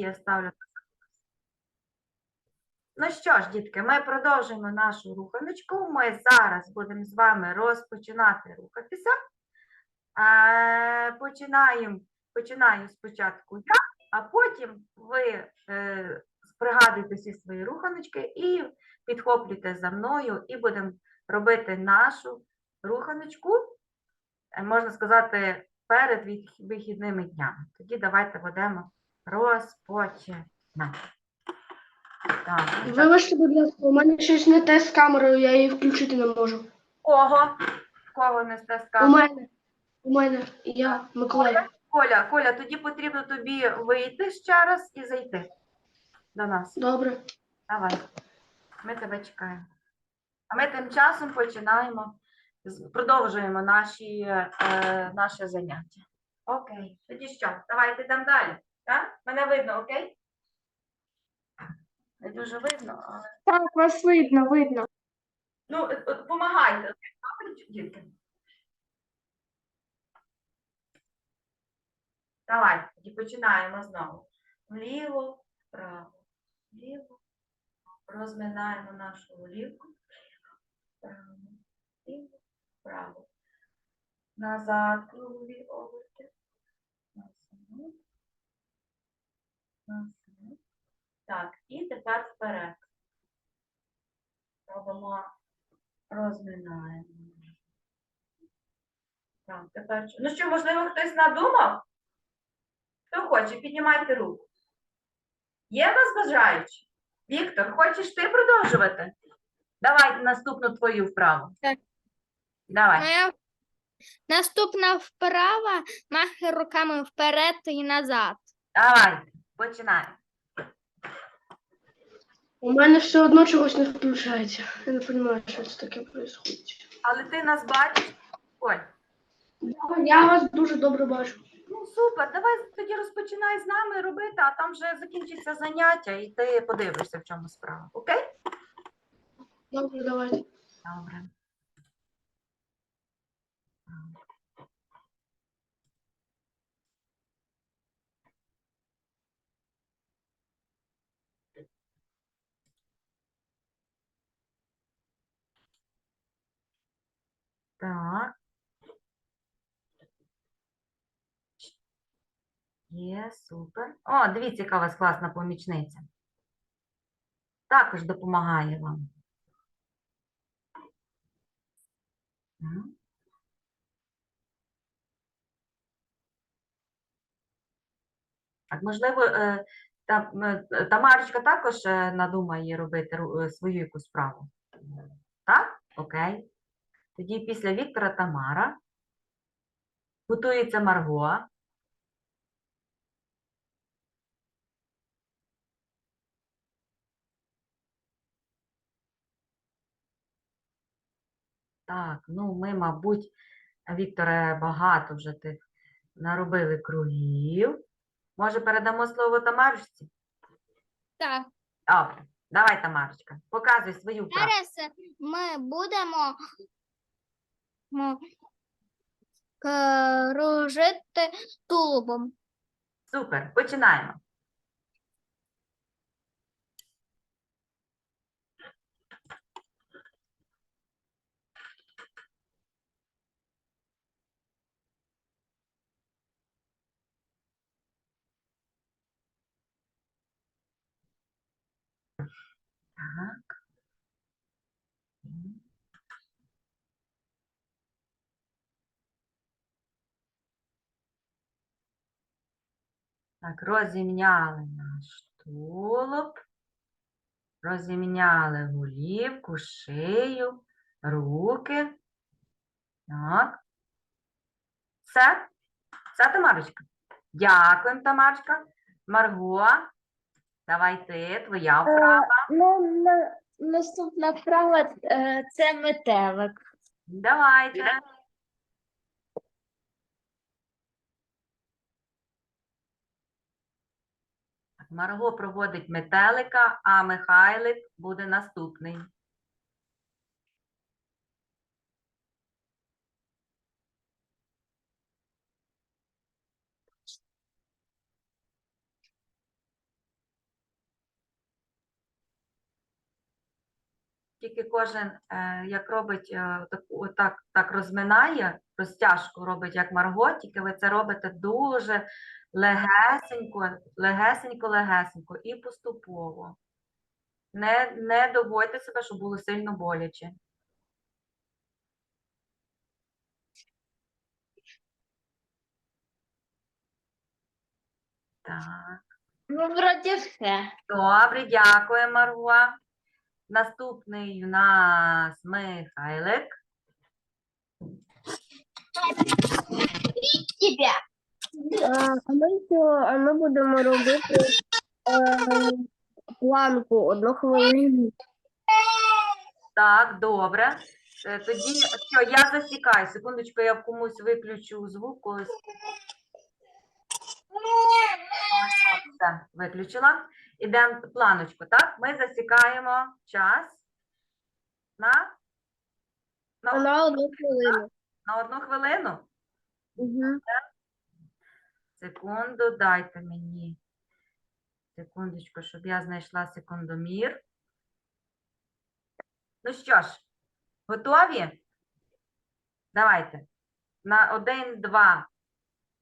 Я ставлю. Ну що ж, дітки, ми продовжуємо нашу руханочку. Ми зараз будемо з вами розпочинати рухатися. Е, починаємо, починаю спочатку я, а потім ви е, пригадуєте всі свої руханочки і підхоплюйте за мною, і будемо робити нашу руханочку, е, можна сказати, перед вихідними днями. Тоді давайте будемо розпочинати. Так. Вибачте, будь ласка, у мене щось не те з камерою, я її включити не можу. кого? Кого не У мене, у мене, я, Миколаїв. Коля, Коля, тоді потрібно тобі вийти ще раз і зайти до нас. Добре. Давай. Ми тебе чекаємо. А ми тим часом починаємо, з- продовжуємо наші, е, наше заняття. Окей. Тоді що? Давайте йдемо далі. Так? Мене видно, окей? Не дуже видно, але. Так, вас видно, видно. Ну, е, е, помагайте. Добре, дітки? Давайте, тоді починаємо знову. Вліво, вправо, вліво. Розминаємо нашу голівку. Вправо, вліво, вправо. Назад кругові оберти. Назад. Назад. Так, і тепер вперед. Робимо, розминаємо. Так, тепер. Ну що, можливо, хтось надумав? Хто хоче, піднімайте руку. Є в нас бажаючі? Віктор, хочеш ти продовжувати? Давай наступну твою вправу. Так. Давай. Моя наступна вправа махи руками вперед і назад. Давай. Починай. У мене все одно чогось не включається. Я не розумію, що це таке відбувається. Але ти нас бачиш? Ой. Я вас дуже добре бачу. Ну супер, давай тоді розпочинай з нами робити, а там вже закінчиться заняття, і ти подивишся, в чому справа. Окей? Добре, давайте. Добре. Так. Є, супер. О, дивіться, яка у вас класна помічниця. Також допомагає вам. Так, можливо, е, е, Тамарочка також е, надумає робити свою якусь справу. Так? Окей. Тоді після Віктора Тамара. Готується Марго. Так, ну ми, мабуть, Вікторе, багато вже тих наробили кругів. Може, передамо слово Тамарочці? Так, Добре, давай, Тамарочка, показуй свою зараз ми будемо кружити тулубом. Супер, починаємо. Так. М. Так, розімняли наш тулуб, розімняли голівку, шию, руки. Так. Все? Все, Тамарочка? Дякуємо, Тамарочка. Марго, давай ти, твоя вправа. Ну, наступна вправа це метелик. Давайте. Марго проводить метелика, а Михайлик буде наступний. Тільки кожен е, як робить е, так, так, так розминає, розтяжку робить, як Марго, тільки ви це робите дуже легесенько, легесенько, легесенько і поступово. Не, не доводьте себе, щоб було сильно боляче. Так. Ну, вроді все. Добре, дякую, Марго. Наступний у нас Михайлик. Тебе. А ми, а ми будемо робити е, планку одну хвилину. Так, добре. Е, Тоді що, я засікаю. Секундочку, я в комусь виключу звук когось. Все, виключила. Ідемо планочку, так? Ми засікаємо час на, на, На одну хвилину. на одну хвилину. Угу. Секунду, дайте мені. Секундочку, щоб я знайшла секундомір. Ну що ж, готові? Давайте. На один, два,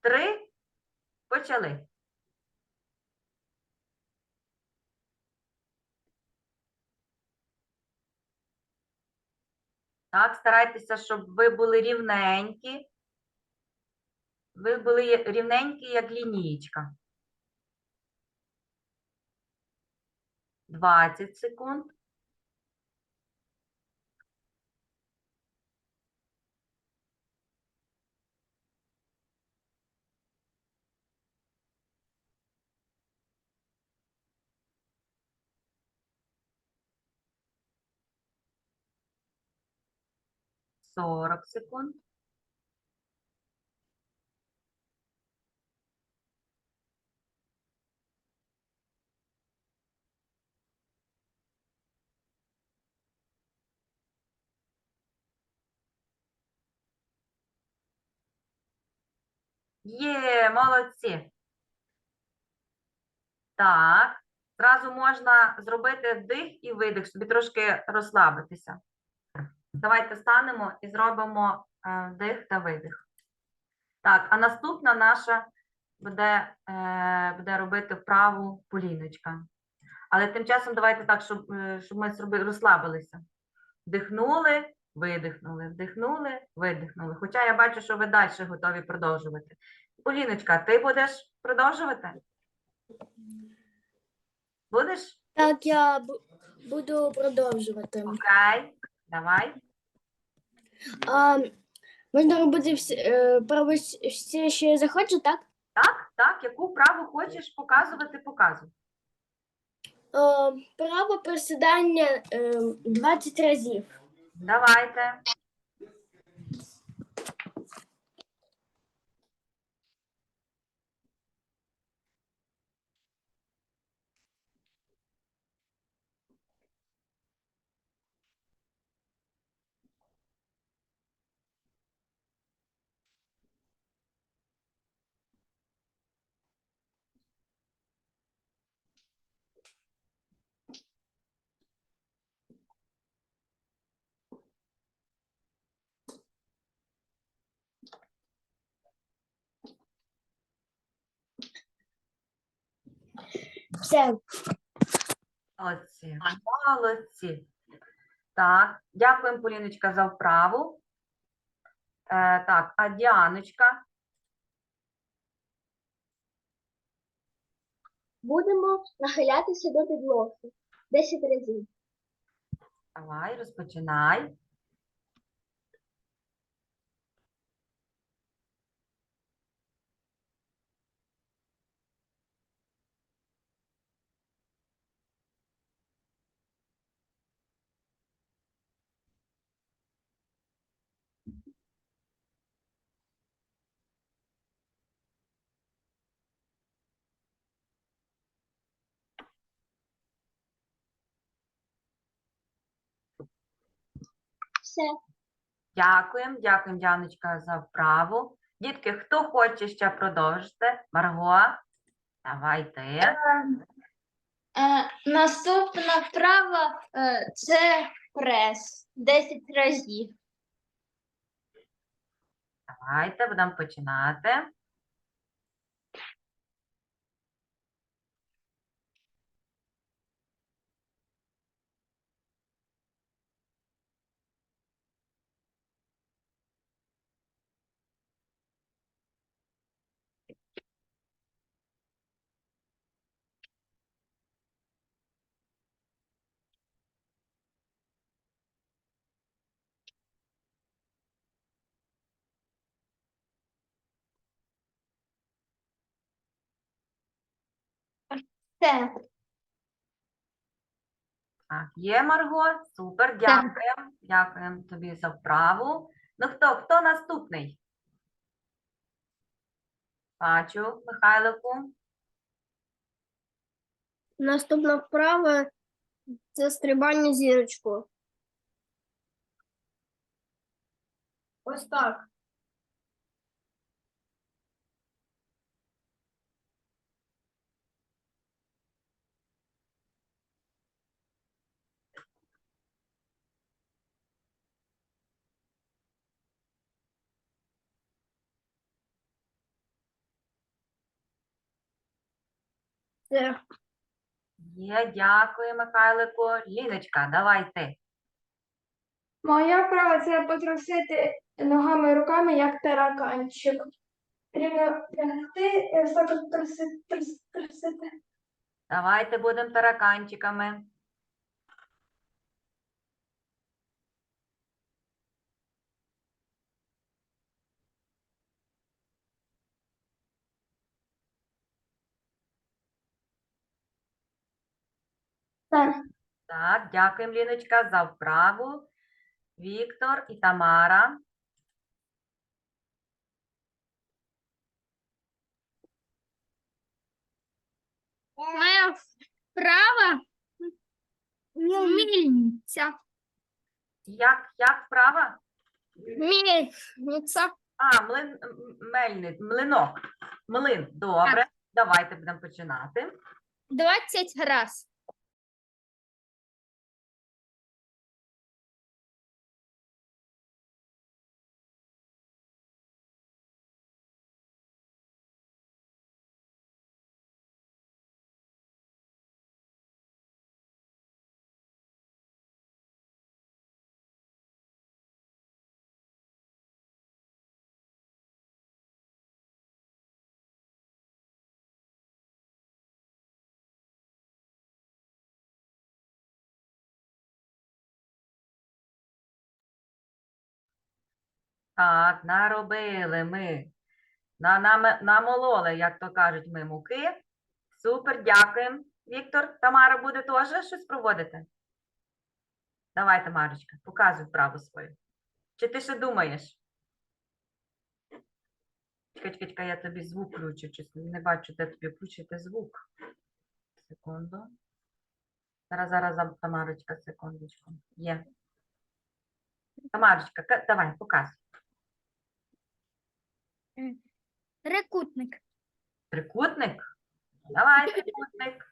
три. Почали. Так, старайтеся, щоб ви були рівненькі. Ви були рівненькі, як лінієчка. 20 секунд. Сорок секунд. Є, молодці. Так, зразу можна зробити вдих і видих, собі трошки розслабитися. Давайте станемо і зробимо е, вдих та видих. Так, а наступна наша буде, е, буде робити вправу поліночка. Але тим часом давайте так, щоб, е, щоб ми розслабилися. Вдихнули, видихнули, вдихнули, видихнули. Хоча я бачу, що ви далі готові продовжувати. Поліночка, ти будеш продовжувати? Будеш? Так, я буду продовжувати. Окей, давай. А, можна робити всі, е, право всі, що я захочу, так? Так, так, яку вправу хочеш показувати, показуй. Е, право присідання е, 20 разів. Давайте. Все. Молодці. Молодці. Так, дякуємо, Поліночка, за вправу. Е, так, а Діаночка? Будемо нахилятися до підлоги 10 разів. Давай, розпочинай. Все. Дякуємо, дякуємо, Діаночка, за вправу. Дітки, хто хоче ще продовжити? Марго, давай ти. Е, наступна вправа е, це прес 10 разів. Давайте будемо починати. Так, є Марго, супер, дякуємо. Дякуємо тобі за вправу. Ну хто, хто наступний? Бачу, Михайлику. Наступна вправа це стрибання зірочку. Ось так. Все. Є, дякую, Михайлику. Ліночка, давай ти. Моя права це потрусити ногами і руками, як тараканчик. Рівно трусити, трусити. Давайте будемо тараканчиками. Так. Так, дякуємо, Ліночка, за вправу. Віктор і Тамара. Моя вправа мельниця. Як, як вправа? Мельниця. А, млин, мельник, млинок. Млин. Добре. Давайте будемо починати. 20 раз. Так, наробили ми. Намололи, як то кажуть, ми муки. Супер, дякуємо. Віктор, Тамара буде теж щось проводити? Давай, Тамарочка, показуй вправу свою. Чи ти ще думаєш? Чекай, чекай, я тобі звук включу. Щось не бачу, де тобі включити звук. Секунду. Зараз, зараз, Тамарочка, секундочку. Є. Тамарочка, давай, показуй. Трикутник. Трикутник? Давай, трикутник.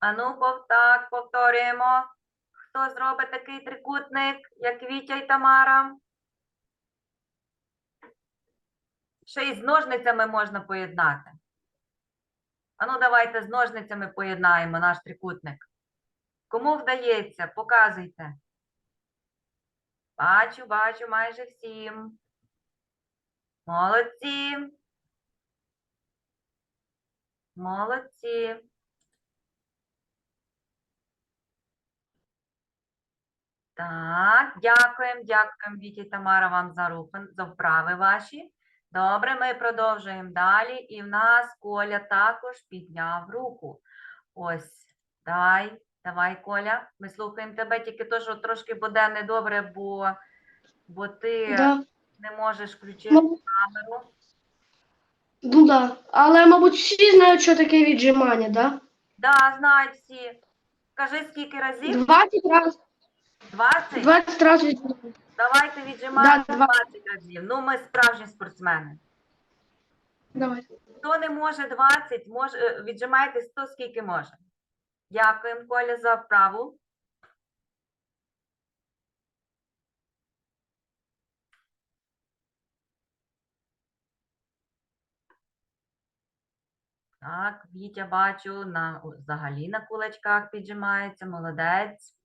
А ну, так, повторюємо. Хто зробить такий трикутник, як Вітя і Тамара? Ще й з ножницями можна поєднати. А ну, давайте з ножницями поєднаємо наш трикутник. Кому вдається? Показуйте. Бачу, бачу майже всім. Молодці. Молодці. Так, дякуємо, дякуємо, Віті Тамара, вам за рухи, за вправи ваші. Добре, ми продовжуємо далі. І в нас Коля також підняв руку. Ось, давай, давай, Коля. Ми слухаємо тебе, тільки то, що трошки буде недобре, бо, бо ти Да, не можеш включити Ну. камеру. ну да. Але, мабуть, всі знають, що таке віджимання, да? Да, знають всі. Кажи, скільки разів? 20 разів, 20? 20 разів. Давайте віджимаємо Да, 20 разів. Ну, ми справжні спортсмени. Давай. Хто не може 20, може, віджимайте 100, скільки може. Дякуємо, Коля, за вправу. Так, Вітя бачу, на, взагалі на кулачках піджимається, молодець.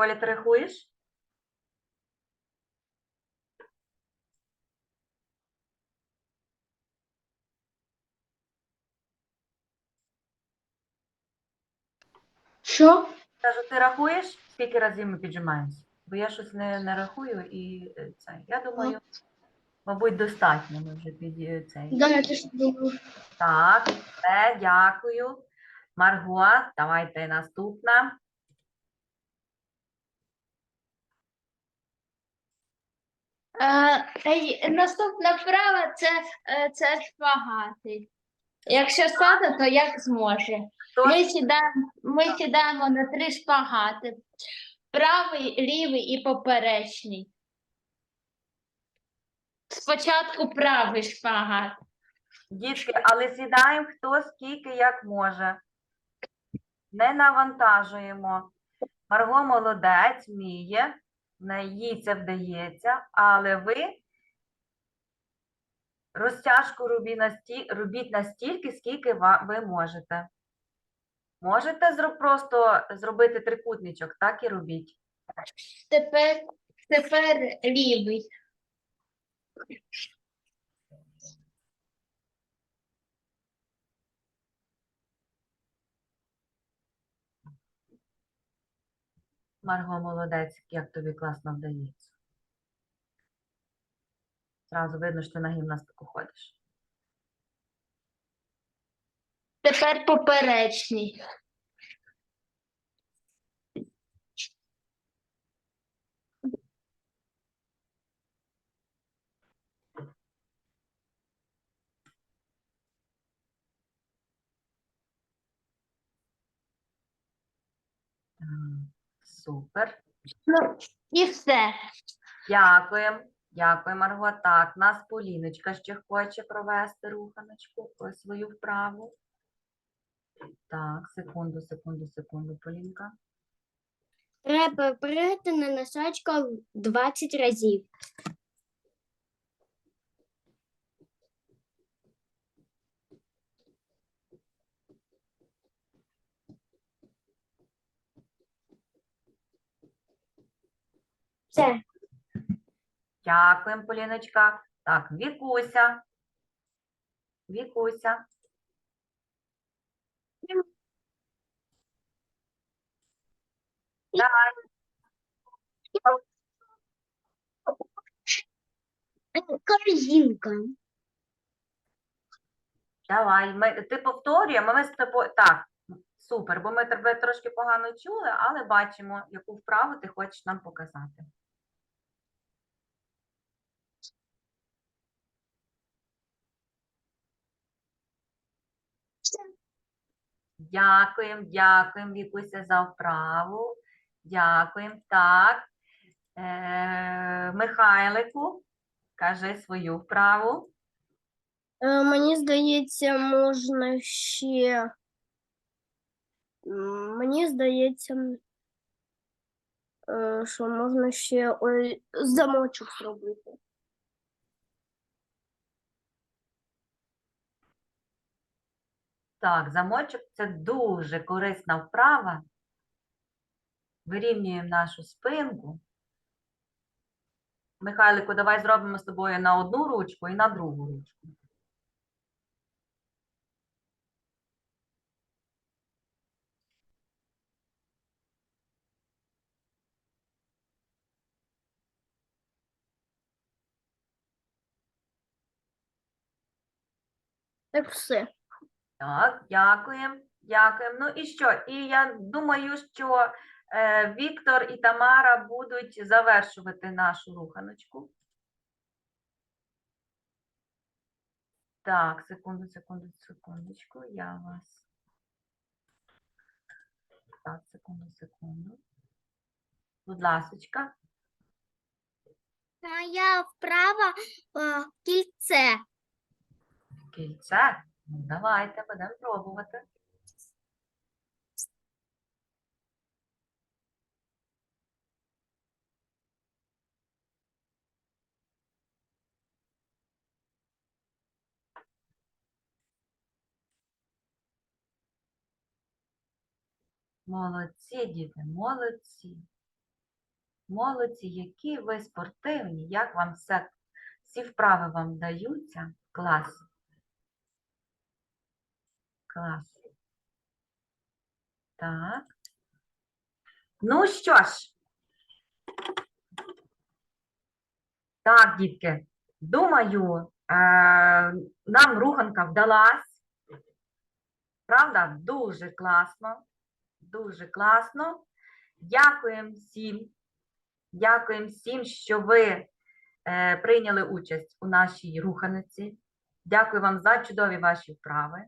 Коля, ти рахуєш? Що? Кажу, ти рахуєш, скільки разів ми піджимаємося? Бо я щось не, не рахую і е, це. Я думаю, мабуть, достатньо ми вже під е, цей. Да, я теж думаю. Так, все, дякую. Марго, давайте наступна. Е, й- Наступна вправа це, е, це шпагати. Якщо стати, то як зможе. Ми сідаємо, ми сідаємо на три шпагати. Правий, лівий і поперечний. Спочатку правий шпагат. Дітки, але сідаємо хто скільки як може. Не навантажуємо. Марго молодець, вміє, їй це вдається, але ви розтяжку робіть, насті... робіть настільки, скільки ви можете. Можете просто зробити трикутничок, так і робіть. Тепер, тепер лівий. Марго, молодець, як тобі класно вдається. Зразу видно, що ти на гімнастику ходиш. Тепер поперечний. Так, Супер. Ну, і все. Дякуємо. Дякую, Марго. Так, нас Поліночка ще хоче провести руханочку про свою вправу. Так, секунду, секунду, секунду, Полінка. Треба перейти на носочках 20 разів. Все. Дякуємо, Поліночка. Так, Вікуся. Вікуся. Давай. Корзинка. Давай, ми, ти повторюємо, ми з тобою. Так, супер, бо ми тебе трошки погано чули, але бачимо, яку вправу ти хочеш нам показати. Дякуємо, дякуємо, Вікуся, за вправу. Дякуємо. Так. Е, Михайлику, кажи свою вправу. Е, Мені здається, можна ще. Мені здається, е, що можна ще замочок зробити. Так, замочок це дуже корисна вправа. Вирівнюємо нашу спинку. Михайлику, давай зробимо з тобою на одну ручку і на другу ручку. Так все. Так, дякуємо. Дякуємо. Ну і що? І я думаю, що е, Віктор і Тамара будуть завершувати нашу руханочку. Так, секунду, секунду, секундочку. Я вас. Так, секунду, секунду. Будь ласочка. Моя вправа кільце. Кільце. Ну, давайте, будемо пробувати. Молодці, діти, молодці. Молодці, які ви спортивні, як вам все, всі вправи вам даються. Клас. Клас. Так. Ну що ж. Так, дітки, думаю, е, нам руханка вдалась. Правда? Дуже класно. Дуже класно. Дякуємо всім. Дякуємо всім, що ви е, прийняли участь у нашій руханиці. Дякую вам за чудові ваші вправи.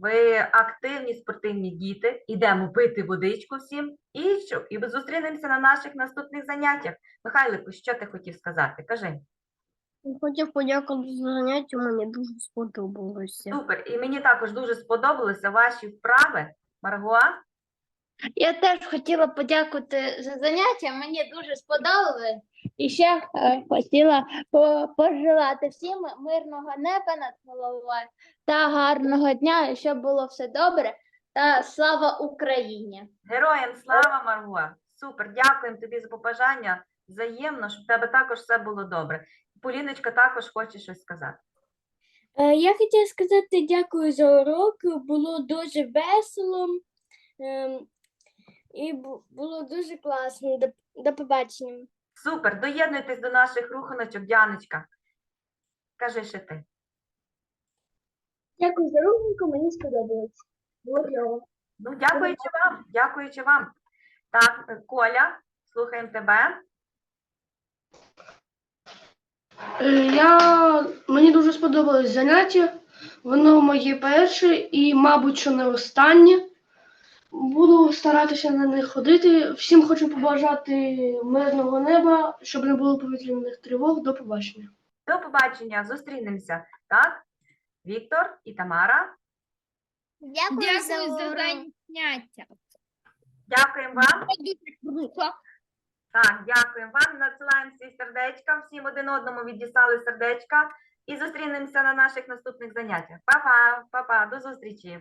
Ви активні спортивні діти. Ідемо пити водичку всім і що? І зустрінемося на наших наступних заняттях. Михайлику, що ти хотів сказати? Кажи. Хотів подякувати за заняття, мені дуже сподобалося. Супер. І мені також дуже сподобалися ваші вправи. Маргоа, Я теж хотіла подякувати за заняття. Мені дуже сподобалось. І ще е, хотіла пожелати всім мирного неба над головою та гарного дня, і щоб було все добре. Та слава Україні! героям слава Маргоа. Супер, дякуємо тобі за побажання. Взаємно, щоб в тебе також все було добре. Поліночка також хоче щось сказати. Е, Я хотіла сказати дякую за урок. Було дуже весело. ем, І було дуже класно. До побачення. Супер, доєднуйтесь до наших руханочок, Діаночка. Кажи ще ти. Дякую за рухунку, мені сподобалось. Було кльово. Ну, дякуючи вам, дякуючи вам. Так, Коля, слухаємо тебе. Я... Мені дуже сподобалось заняття. Воно моє перше і, мабуть, що не останнє. Буду старатися на них ходити. Всім хочу побажати мирного неба, щоб не було повітряних тривог. До побачення. До побачення, зустрінемося. Так? Віктор і Тамара. Дякую, заняття. Дякуємо вам. Так, дякуємо вам. Надсилаємо всі сердечка. Всім один одному віддісали сердечка. І зустрінемося на наших наступних заняттях. Па-па, па-па, до зустрічі.